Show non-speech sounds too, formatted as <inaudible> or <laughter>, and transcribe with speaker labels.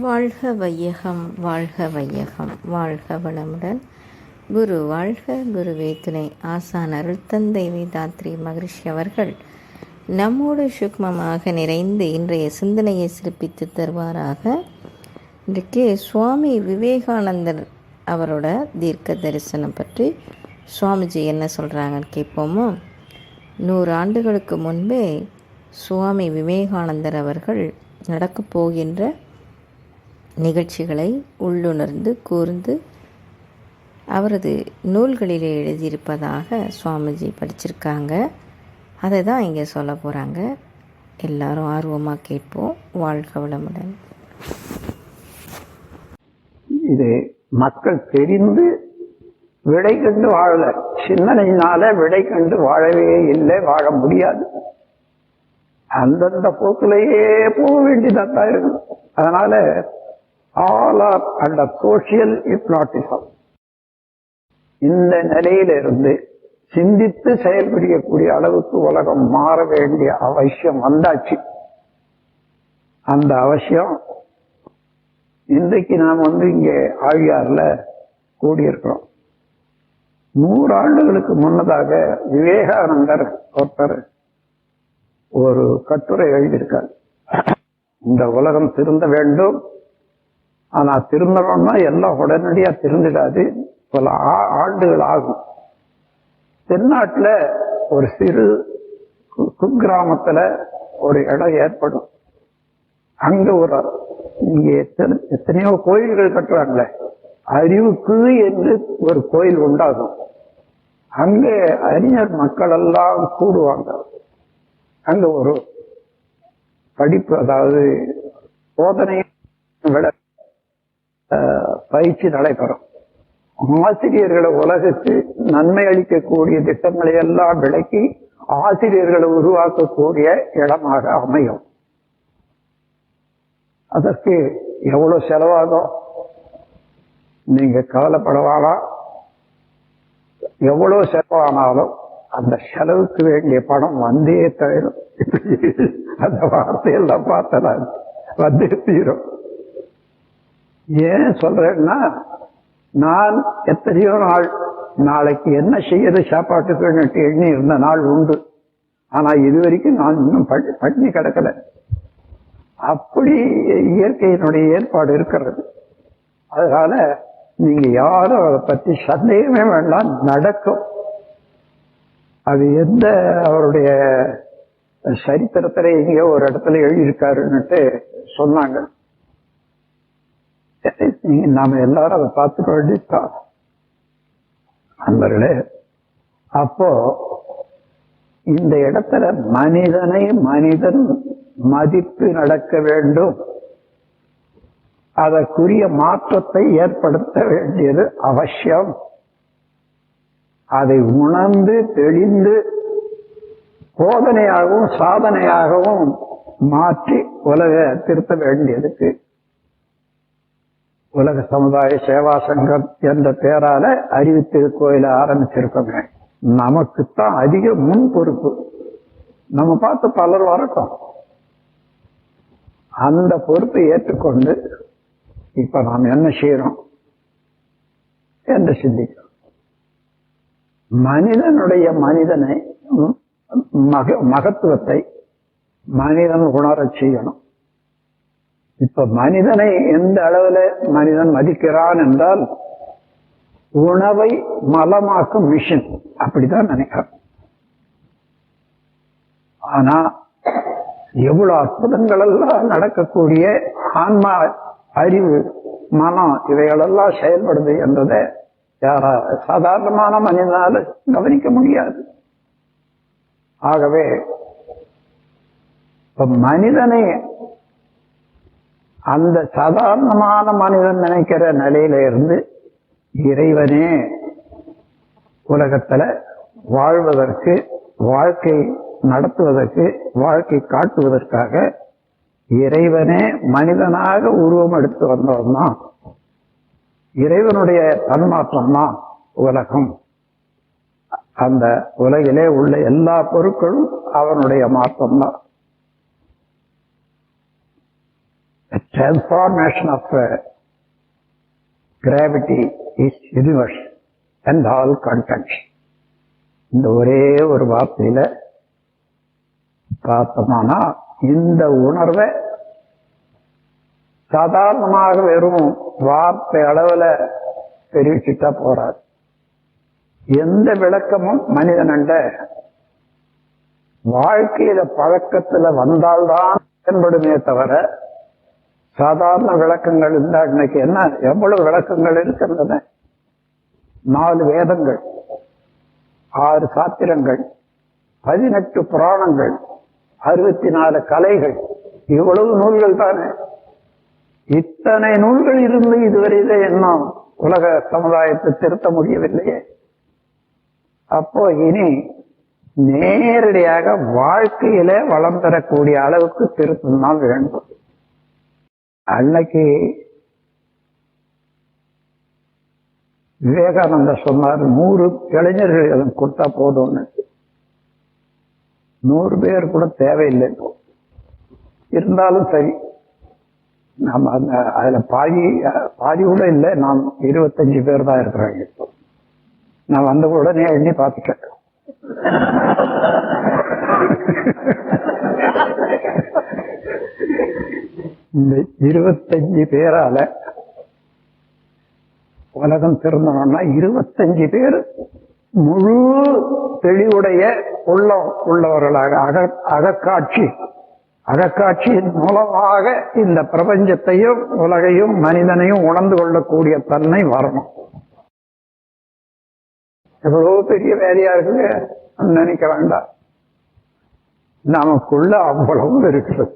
Speaker 1: வாழ்க வையகம் வாழ்க வையகம் வாழ்க வளமுடன். குரு வாழ்க குருவே துணை. ஆசான் அருள் தந்தை வேதாத்ரி மகரிஷி அவர்கள் நம்மோடு சுக்மமாக நிறைந்து இன்றைய சிந்தனையை சிறப்பித்து தருவாராக. இன்றைக்கு சுவாமி விவேகானந்தர் அவரோட தீர்க்க தரிசனம் பற்றி சுவாமிஜி என்ன சொல்கிறாங்கன்னு கேட்போமோ? நூறு ஆண்டுகளுக்கு முன்பே சுவாமி விவேகானந்தர் அவர்கள் நடக்கப் போகின்ற நிகழ்ச்சிகளை உள்ளுணர்ந்து கூர்ந்து அவரது நூல்களிலே எழுதியிருப்பதாக சுவாமிஜி படிச்சிருக்காங்க. அதை தான் இங்கே சொல்ல போகிறாங்க எல்லாரும் ஆர்வமாக கேட்போம். வாழ்க வளமுடன்.
Speaker 2: இது மக்கள் தெரிந்து விடை கண்டு வாழல. சிந்தனையினால விடை கண்டு வாழவே இல்லை வாழ முடியாது. அந்தந்த போக்கிலேயே போக வேண்டியதான் இருக்கும். அதனால all are under social hypnotism இந்த நிலையிலிருந்து சிந்தித்து செயல்படக்கூடிய அளவுக்கு உலகம் மாற வேண்டிய அவசியம் வந்தாச்சு. அந்த அவசியம் இன்றைக்கு நாம் வந்து இங்கே ஆழியார்ல கூடியிருக்கிறோம். நூறு ஆண்டுகளுக்கு முன்னதாக விவேகானந்தர் ஒருத்தர் ஒரு கட்டுரை எழுதியிருக்கார். இந்த உலகம் திருந்த வேண்டும் ஆனா திருந்தணும்னா எல்லாம் உடனடியா திருந்திடாது. பல ஆ- ஆண்டுகள் ஆகும் தென்னாட்டுல ஒரு சிறு கு- ஒரு இடம் ஏற்படும். அங்க ஒரு இங்கே எத்தனை எத்தனையோ கோயில்கள் கட்டுறாங்களே. அறிவுக்கு என்று ஒரு கோயில் உண்டாகும். அங்கே அறிஞர் மக்கள் எல்லாம் கூடுவாங்க. அங்க ஒரு படிப்பு அதாவது போதனை பயிற்சி நடைபெறும். ஆசிரியர்களை உலகத்து நன்மை அளிக்கக்கூடிய திட்டங்களை எல்லாம் விளக்கி ஆசிரியர்களை உருவாக்கக்கூடிய இடமாக அமையும். அதற்கு எவ்வளவு செலவாகும்? நீங்க கவலைப்படவானா எவ்வளவு செலவானாலும் அந்த செலவுக்கு வேண்டிய பணம் வந்தே தவிரும் அந்த வார்த்தையெல்லாம் பார்த்தலாம் வந்தே தீரும். ஏன் சொல்றேன்னா நான் எத்தனையோ நாள் நாளைக்கு என்ன செய்யறது சாப்பாட்டுக்கு எண்ணி இருந்த நாள் உண்டு. ஆனா இது வரைக்கும் நான் இன்னும் பண்ணி கிடக்கல. அப்படி இயற்கையினுடைய ஏற்பாடு இருக்கிறது. அதனால நீங்க யாரும் அதை பத்தி சந்தேகமே வேண்டாம் நடக்கும். அது எந்த அவருடைய சரித்திரத்துல எங்கேயோ ஒரு இடத்துல எழுதியிருக்காருன்னுட்டு சொன்னாங்க. நாம எல்லாரும் அதை பார்த்துக்க வேண்டியதுதான் நண்பர்களே அப்போ இந்த இடத்துல மனிதனை மனிதன் மதிப்பு நடக்க வேண்டும். அதற்குரிய மாற்றத்தை ஏற்படுத்த வேண்டியது அவசியம். அதை உணர்ந்து தெளிந்து போதனையாகவும் சாதனையாகவும் மாற்றி உலக திருத்த வேண்டியதுக்கு உலக சமுதாய சேவா சங்கம் என்ற பெயரால அறிவித்திருக்கோயில ஆரம்பிச்சிருக்கோங்க நமக்குத்தான் அதிக முன் பொறுப்பு நம்ம பார்த்து பலர் வரட்டும். அந்த பொறுப்பை ஏற்றுக்கொண்டு இப்ப நாம் என்ன செய்யறோம் என்று சிந்திக்கிறோம். மனிதனுடைய மனிதனை மக மகத்துவத்தை மனிதன் உணரச் செய்யணும். இப்ப மனிதனை எந்த அளவுல மனிதன் மதிக்கிறான் என்றால் உணவை மலமாக்கும் மிஷின். அப்படிதான் நினைக்கிறான். ஆனா எவ்வளவு அற்புதங்கள் எல்லாம் நடக்கக்கூடிய ஆன்மா அறிவு மனம் இவைகளெல்லாம் செயல்படுது என்றதை யாரா சாதாரணமான மனிதனால கவனிக்க முடியாது. ஆகவே இப்ப மனிதனை அந்த சாதாரணமான மனிதன் நினைக்கிற நிலையில இருந்து இறைவனே உலகத்துல வாழ்வதற்கு வாழ்க்கை நடத்துவதற்கு வாழ்க்கை காட்டுவதற்காக இறைவனே மனிதனாக உருவம் எடுத்து வந்தவன் தான். இறைவனுடைய தன்மாற்றம் தான் உலகம். அந்த உலகிலே உள்ள எல்லா பொருட்களும் அவனுடைய மாற்றம் தான் transformation of uh, gravity is universe and all contents. இந்த ஒரே ஒரு வார்த்தையில பார்த்தோம்னா இந்த உணர்வை சாதாரணமாக வெறும் வார்த்தை அளவுல தெரிவிச்சுட்டா போறாது எந்த விளக்கமும் மனிதனண்ட வாழ்க்கையில பழக்கத்துல வந்தால்தான் என்படுமே தவிர சாதாரண விளக்கங்கள் இருந்தா இன்னைக்கு என்ன எவ்வளவு விளக்கங்கள் இருக்கின்றன நாலு வேதங்கள் ஆறு சாத்திரங்கள் பதினெட்டு புராணங்கள் அறுபத்தி நாலு கலைகள். இவ்வளவு நூல்கள் தானே? இத்தனை நூல்கள் இருந்து இதுவரையிலே இன்னும் உலக சமுதாயத்தை திருத்த முடியவில்லையே. அப்போ இனி நேரடியாக வாழ்க்கையில வளம் பெறக்கூடிய அளவுக்கு திருத்தம் தான் வேண்டும். அன்னைக்கு விவேகானந்தர் சொன்னார் நூறு இளைஞர்கள் எதுவும் கொடுத்தா போதும்னு. நூறு பேர் கூட தேவையில்லை. இப்போ இருந்தாலும் சரி நம்ம அந்த அதுல பாதி பாதி கூட இல்லை நாம் இருபத்தஞ்சு பேர் தான் இருக்கிறாங்க இப்போ. நான் வந்த உடனே எண்ணி பார்த்துட்டேன். <laughs> இந்த இருபத்தஞ்சு பேரால உலகம் திருந்தணும்னா இருபத்தஞ்சு பேர் முழு தெளிவுடைய உள்ள உள்ளவர்களாக அக அகக்காட்சி. அகக்காட்சியின் மூலமாக இந்த பிரபஞ்சத்தையும் உலகையும் மனிதனையும் உணர்ந்து கொள்ளக்கூடிய தன்மை வரணும். எவ்வளவு பெரிய வேலையா இருக்கு நினைக்க வேண்டாம். நமக்குள்ள அவ்வளவு இருக்கிறது